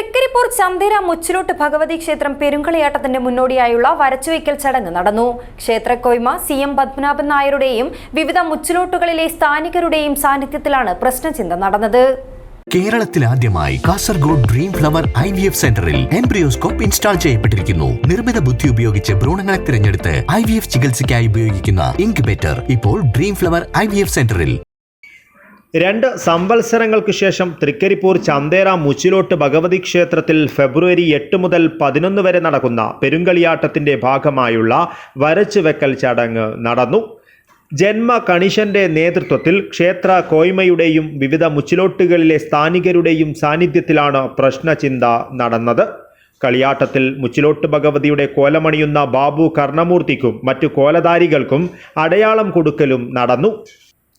തൃക്കരിപ്പൂർ ചന്തേര മുച്ചിലോട്ട് ഭഗവതി ക്ഷേത്രം പെരുങ്കളിയാട്ടത്തിന്റെ മുന്നോടിയായുള്ള വരച്ചുവയ്ക്കൽ ചടങ്ങ് നടന്നു. ക്ഷേത്രക്കോയ്മ സി എം പത്മനാഭൻ നായരുടെയും വിവിധ മുച്ചിലോട്ടുകളിലെ സ്ഥാനികരുടെയും സാന്നിധ്യത്തിലാണ് പ്രശ്നചിന്ത നടന്നത്. കേരളത്തിൽ ആദ്യമായി Kasaragod Dream Flower I V F സെന്ററിൽ എംബ്രിയോസ്കോപ്പ് ഇൻസ്റ്റാൾ ചെയ്യപ്പെട്ടിരിക്കുന്നു. നിർമ്മിത ബുദ്ധി ഉപയോഗിച്ച് ഭ്രൂണങ്ങളെ തിരഞ്ഞെടുത്ത് ഐ വി എഫ് ചികിത്സയ്ക്കായി ഉപയോഗിക്കുന്ന ഇൻക്യുബേറ്റർ ഇപ്പോൾ Dream Flower I V F സെന്ററിൽ രണ്ട് സംവത്സരങ്ങൾക്ക് ശേഷം തൃക്കരിപ്പൂർ ചന്തേറ മുച്ചിലോട്ട് ഭഗവതി ക്ഷേത്രത്തിൽ ഫെബ്രുവരി എട്ട് മുതൽ പതിനൊന്ന് വരെ നടക്കുന്ന പെരുങ്കളിയാട്ടത്തിന്റെ ഭാഗമായുള്ള വരച്ചുവെക്കൽ ചടങ്ങ് നടന്നു. ജന്മ കണിശന്റെ നേതൃത്വത്തിൽ ക്ഷേത്ര കോയ്മയുടെയും വിവിധ മുച്ചിലോട്ടുകളിലെ സ്ഥാനികരുടെയും സാന്നിധ്യത്തിലാണ് പ്രശ്നചിന്ത നടന്നത്. കളിയാട്ടത്തിൽ മുച്ചിലോട്ട് ഭഗവതിയുടെ കോലമണിയുന്ന ബാബു കർണമൂർത്തിക്കും മറ്റു കോലധാരികൾക്കും അടയാളം കൊടുക്കലും നടന്നു.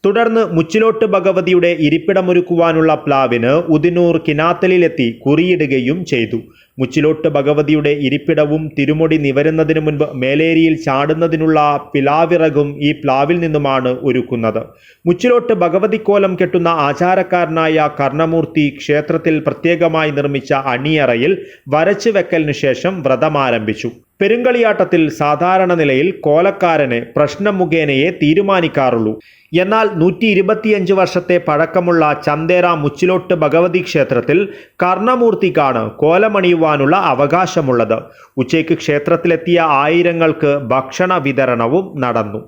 തുടർന്ന് മുച്ചിലോട്ട് ഭഗവതിയുടെ ഇരിപ്പിടമൊരുക്കുവാനുള്ള പ്ലാവിന് ഉദിനൂർ കിനാത്തലിലെത്തി കുറിയിടുകയും ചെയ്തു. മുച്ചിലോട്ട് ഭഗവതിയുടെ ഇരിപ്പിടവും തിരുമുടി നിവരുന്നതിന് മുൻപ് മേലേരിയിൽ ചാടുന്നതിനുള്ള പിലാവിറകും ഈ പ്ലാവിൽ നിന്നുമാണ് ഒരുക്കുന്നത്. മുച്ചിലോട്ട് ഭഗവതി കോലം കെട്ടുന്ന ആചാരക്കാരനായ കർണമൂർത്തി ക്ഷേത്രത്തിൽ പ്രത്യേകമായി നിർമ്മിച്ച അണിയറയിൽ വരച്ചു വെക്കലിനു ശേഷം വ്രതമാരംഭിച്ചു. പെരുങ്കളിയാട്ടത്തിൽ സാധാരണ നിലയിൽ കോലക്കാരന് പ്രശ്നം മുഖേനയെ തീരുമാനിക്കാറുള്ളൂ. എന്നാൽ നൂറ്റി ഇരുപത്തിയഞ്ച് വർഷത്തെ പഴക്കമുള്ള ചന്ദേറ മുച്ചിലോട്ട് ഭഗവതി ക്ഷേത്രത്തിൽ കർണമൂർത്തിക്കാണ് കോലമണിയുവാനുള്ള അവകാശമുള്ളത്. ഉച്ചയ്ക്ക് ക്ഷേത്രത്തിലെത്തിയ ആയിരങ്ങൾക്ക് ഭക്ഷണ വിതരണവും നടന്നു.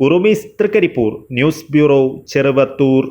ഉറുമീസ് ന്യൂസ് ബ്യൂറോ ചെറുവത്തൂർ.